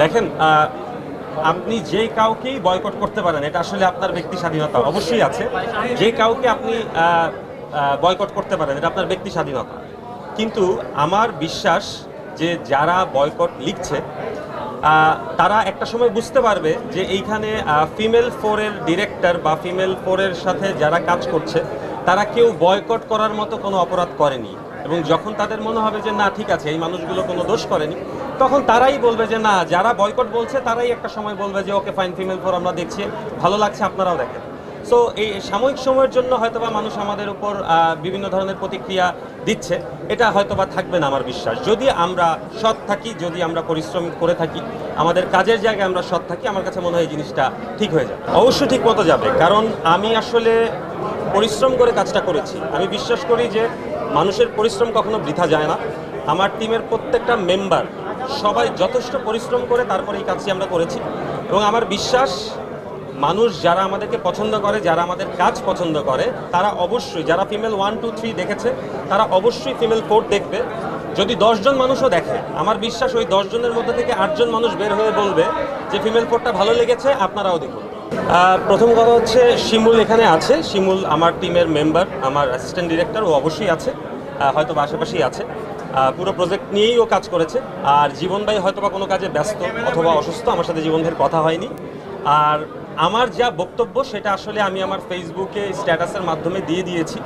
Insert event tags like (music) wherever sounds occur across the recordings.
দেখেন আপনি যে কাউকেই বয়কট করতে পারেন, এটা আসলে আপনার ব্যক্তি স্বাধীনতা অবশ্যই আছে। যে কাউকে আপনি বয়কট করতে পারেন, এটা আপনার ব্যক্তি স্বাধীনতা। কিন্তু আমার বিশ্বাস যে যারা বয়কট লিখছে তারা একটা সময় বুঝতে পারবে যে এইখানে ফিমেল ফোরের ডিরেক্টর বা ফিমেল ফোরের সাথে যারা কাজ করছে, তারা কেউ বয়কট করার মতো কোনো অপরাধ করেনি। এবং যখন তাদের মনে হবে যে, না, ঠিক আছে, এই মানুষগুলো কোনো দোষ করেনি তখন তারাই বলবে যে, না, যারা বয়কট বলছে, তারাই একটা সময় বলবে যে, ওকে ফাইন ফিমেল ফোর আমরা দেখছি। ভালো লাগছে, আপনারাও দেখেন। সো এই সাময়িক সময়ের জন্য হয়তোবা মানুষ আমাদের উপর বিভিন্ন ধরনের প্রতিক্রিয়া দিচ্ছে। এটা হয়তোবা থাকবে না, আমার বিশ্বাস। যদি আমরা সৎ থাকি, যদি আমরা পরিশ্রম করে থাকি, আমাদের কাজের জায়গায় আমরা সৎ থাকি, আমার কাছে মনে হয় এই জিনিসটা ঠিক হয়ে যাবে। অবশ্যই ঠিক মতো যাবে, কারণ আমি আসলে পরিশ্রম করে কাজটা করেছি। আমি বিশ্বাস করি যে, মানুষের পরিশ্রম কখনো বৃথা যায় না। আমার টিমের প্রত্যেকটা মেম্বার সবাই যথেষ্ট পরিশ্রম করে তারপরে এই কাজটি আমরা করেছি। এবং আমার বিশ্বাস, মানুষ যারা আমাদেরকে পছন্দ করে, যারা আমাদের কাজ পছন্দ করে, তারা অবশ্যই, যারা ফিমেল ওয়ান টু থ্রি দেখেছে, তারা অবশ্যই ফিমেল ফোর দেখবে। যদি দশজন মানুষও দেখে, আমার বিশ্বাস ওই দশজনের মধ্যে থেকে আটজন মানুষ বের হয়ে বলবে যে ফিমেল ফোরটা ভালো লেগেছে, আপনারাও দেখুন। প্রথম কথা হচ্ছে, শিমুল এখানে আছে। শিমুল আমার টিমের মেম্বার আমার অ্যাসিস্ট্যান্ট ডিরেক্টর ও অবশ্যই আছে। হয়তো আশেপাশেই আছে। পুরো প্রজেক্ট নিয়েই ও কাজ করেছে। আর জীবন ভাই হয়তো বা কোনো কাজে ব্যস্ত অথবা অসুস্থ, আমার সাথে জীবন ভাইয়ের কথা হয়নি। আর আমার যা বক্তব্য, সেটা আসলে আমি আমার ফেসবুকে স্ট্যাটাসের মাধ্যমে দিয়ে দিয়েছি।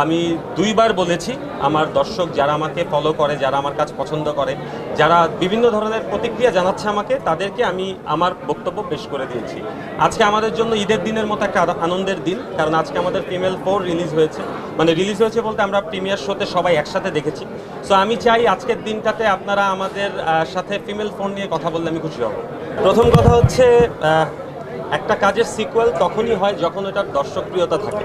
আমি দুইবার বলেছি, আমার দর্শক যারা আমাকে ফলো করে, যারা আমার কাজ পছন্দ করে, যারা বিভিন্ন ধরনের প্রতিক্রিয়া জানাচ্ছে আমাকে, তাদেরকে আমি আমার বক্তব্য পেশ করে দিয়েছি। আজকে আমাদের জন্য ঈদের দিনের মতো একটা আনন্দের দিন, কারণ আজকে আমাদের ফিমেল ফোর রিলিজ হয়েছে। মানে রিলিজ হয়েছে বলতে আমরা প্রিমিয়ার শোতে সবাই একসাথে দেখেছি। সো আমি চাই আজকের দিনটাতে আপনারা আমাদের সাথে ফিমেল ফোন নিয়ে কথা বললে আমি খুশি হব। প্রথম কথা হচ্ছে একটা কাজের সিকুয়েল তখনই হয় যখন এটার দর্শকপ্রিয়তা থাকে।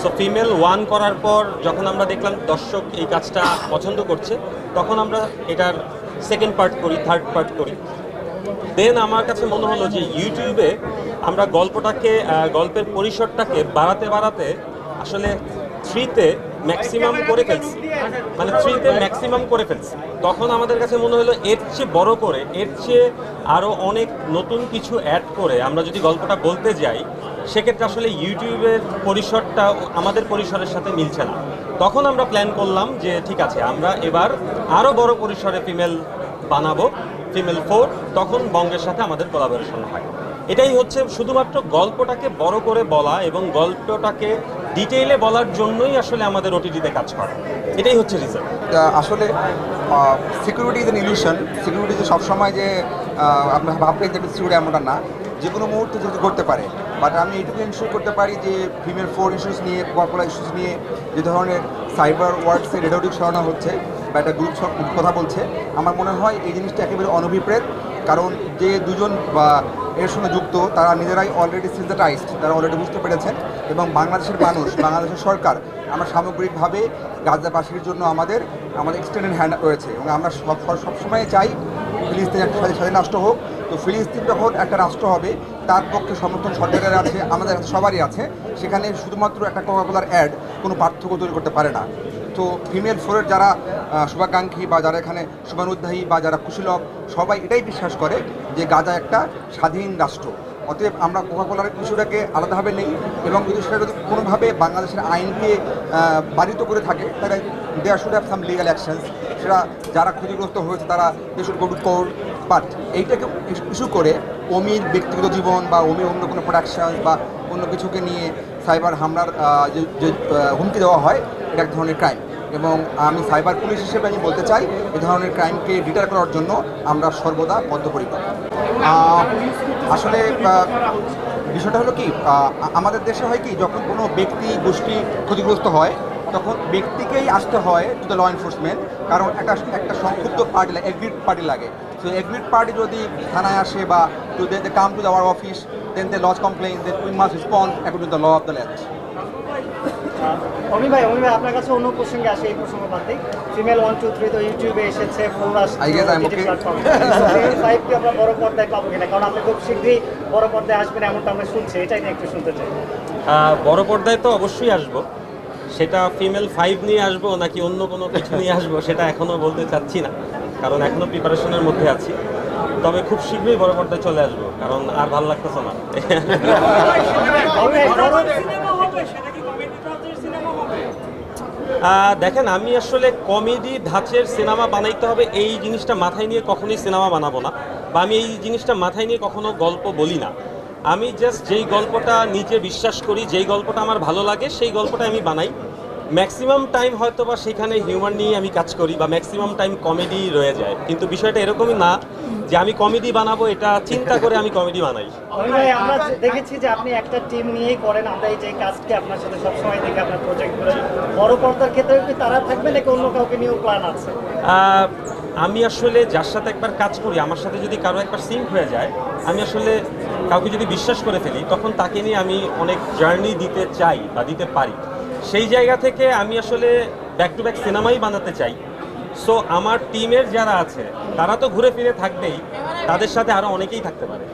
সো ফিমেল ওয়ান করার পর যখন আমরা দেখলাম দর্শক এই কাজটা পছন্দ করছে, তখন আমরা এটার সেকেন্ড পার্ট করি থার্ড পার্ট করি। দেন আমার কাছে মনে হলো যে ইউটিউবে আমরা গল্পটাকে গল্পের পরিসরটাকে বাড়াতে বাড়াতে আসলে থ্রিতে ম্যাক্সিমাম করে ফেলছি। মানে থ্রিতে ম্যাক্সিমাম করে ফেলছি। তখন আমাদের কাছে মনে হলো এর চেয়ে বড় করে, এর চেয়ে আরও অনেক নতুন কিছু অ্যাড করে আমরা যদি গল্পটা বলতে যাই, সেক্ষেত্রে আসলে ইউটিউবের পরিসরটা, আমাদের পরিসরের সাথে মিলছে না। তখন আমরা প্ল্যান করলাম যে ঠিক আছে, আমরা এবার আরও বড় পরিসরে ফিমেল বানাবো ফিমেল ফোর তখন বঙ্গের সাথে আমাদের কোলাবোরেশন হয়। এটাই হচ্ছে শুধুমাত্র গল্পটাকে বড় করে বলা এবং গল্পটাকে ডিটেইলে বলার জন্যই আসলে আমাদের ওটিটিতে কাজ করা। এটাই হচ্ছে রিজন আসলে security is an illusion security যে সবসময় যে আপনার ভাববেন যে সিকিউরিটি এমনটা না। যে কোনো মুহূর্তে যদি করতে পারে। বাট আমি এটুকু ইনশিওর করতে পারি যে ফিমেল ফোর ইস্যুস নিয়ে কর্পোরা ইস্যুস নিয়ে, যে ধরনের সাইবার ওয়ার্ডসে রেডোটিক সরানো হচ্ছে বা একটা গ্রুপ কথা বলছে, আমার মনে হয় এই জিনিসটা একেবারে অনভিপ্রেত। কারণ যে দুজন, বা এর সঙ্গে যুক্ত, তারা নিজেরাই অলরেডি সিনথেটাইজড তারা অলরেডি বুঝতে পেরেছেন। এবং বাংলাদেশের মানুষ, বাংলাদেশের সরকার, আমরা সামগ্রিকভাবে গাজাবাসীর জন্য আমাদের আমাদের এক্সটেন্ডেড হ্যান্ড রয়েছে এবং আমরা সব, সবসময় চাই ফিলিস্তিন একটা স্বাধীন রাষ্ট্র হোক। তো ফিলিস্তিন যখন একটা রাষ্ট্র হবে, তার পক্ষে সমর্থন সরকারের আছে, আমাদের সবারই আছে। সেখানে শুধুমাত্র একটা কোকাকোলার অ্যাড কোনো পার্থক্য তৈরি করতে পারে না। তো ফিমেল ফোরের যারা শুভাকাঙ্ক্ষী বা যারা এখানে শুভানুদ্দায়ী বা যারা কুশীলভ সবাই এটাই বিশ্বাস করে যে গাজা একটা স্বাধীন রাষ্ট্র। অতএব আমরা কোকাকোলার ইস্যুটাকে আলাদাভাবে নেই এবং যদি সেটা যদি কোনোভাবে বাংলাদেশের আইনকে বাধিত করে থাকে, তাহলে there should have some legal actions সেটা যারা ক্ষতিগ্রস্ত হয়েছে তারা দে শুড গো বাট এইটাকে ইস্যু করে অমির ব্যক্তিগত জীবন বা অমির অন্য কোনো প্রোডাকশন বা অন্য কিছুকে নিয়ে সাইবার হামলার যে হুমকি দেওয়া হয়, এটা এক ধরনের ক্রাইম এবং আমি সাইবার পুলিশ হিসেবে আমি বলতে চাই, এ ধরনের ক্রাইমকে ডিটার করার জন্য আমরা সর্বদা বদ্ধপরিকর। আসলে বিষয়টা হলো কি আমাদের দেশে হয় কি, যখন কোনো ব্যক্তি গোষ্ঠী ক্ষতিগ্রস্ত হয়, তখন ব্যক্তিকেই আসতে হয় টু দ্য ল এনফোর্সমেন্ট কারণ একটা একটা সংক্ষুব্ধ পার্টি লাগে এগ্রিড পার্টি লাগে। সো এগ্রিড পার্টি যদি থানায় আসে বা to they come to our office then they lodge complain then we must respond according to the law of the land Omi ভাই অমি ভাই আপনার কাছে অন্য প্রসঙ্গে আসে এই প্রসঙ্গ বাদ দিই। ফিমেল ওয়ান টু থ্রি তো ইউটিউবে এসেছে. ফাইভ কি আমরা বড় পর্দায় পাবো কিনা? কারণ আপনি খুব শীঘ্রই বড় পর্দায় আসবেন এমনটা আমরা শুনছি। এটাই নিয়ে একটু শুনতে চাই। বড় পর্দায় তো অবশ্যই আসব। সেটা ফিমেল ফাইভ নিয়ে আসব নাকি অন্য কোনো কিছু নিয়ে আসব সেটা এখনও বলতে চাচ্ছি না। কারণ এখনও প্রিপারেশনের মধ্যে আছি। তবে খুব শীঘ্রই বড় পর্দায় চলে আসব কারণ আর ভালো লাগতেছে না (laughs) অমি ভাই বড়- সিনেমা হবে সেটা কি কমেডি ট্রান্সের সিনেমা হবে আহ, দেখেন, আমি আসলে কমেডি ধাঁচের সিনেমা বানাইতে হবে, এই জিনিসটা মাথায় নিয়ে কখনোই সিনেমা বানাবো না, বা আমি এই জিনিসটা মাথায় নিয়ে কখনো গল্প বলি না। আমি জাস্ট যেই গল্পটা নিজে বিশ্বাস করি, যেই গল্পটা আমার ভালো লাগে, সেই গল্পটা আমি বানাই। ম্যাক্সিমাম টাইম হয়তো বা সেখানে হিউমার নিয়ে আমি কাজ করি বা ম্যাক্সিমাম টাইম কমেডি রয়ে যায়। কিন্তু বিষয়টা এরকমই না যে আমি কমেডি বানাবো এটা চিন্তা করে আমি কমেডি বানাই। ভাই আমরা দেখেছি যে আপনি একটা টিম নিয়েই করেন আমরা এই যে কাজটি আপনার সাথে সবসময় দেখি আপনার প্রজেক্টগুলো বড় পর্দার ক্ষেত্রে কি তারা থাকবে নাকি অন্য কাউকে নিয়েও প্ল্যান আছে? আমি আসলে যার সাথে একবার কাজ করি আমার সাথে যদি কারও একবার সিঙ্ক হয়ে যায় আমি আসলে কাউকে যদি বিশ্বাস করে ফেলি তখন তাকে নিয়ে আমি অনেক জার্নি দিতে চাই বা দিতে পারি। সেই জায়গা থেকে আমি আসলে ব্যাক টু ব্যাক সিনেমাই বানাতে চাই। সো আমার টিমের যারা আছে, তারা তো ঘুরে ফিরে থাকবেই, তাদের সাথে আরও অনেকেই থাকতে পারে।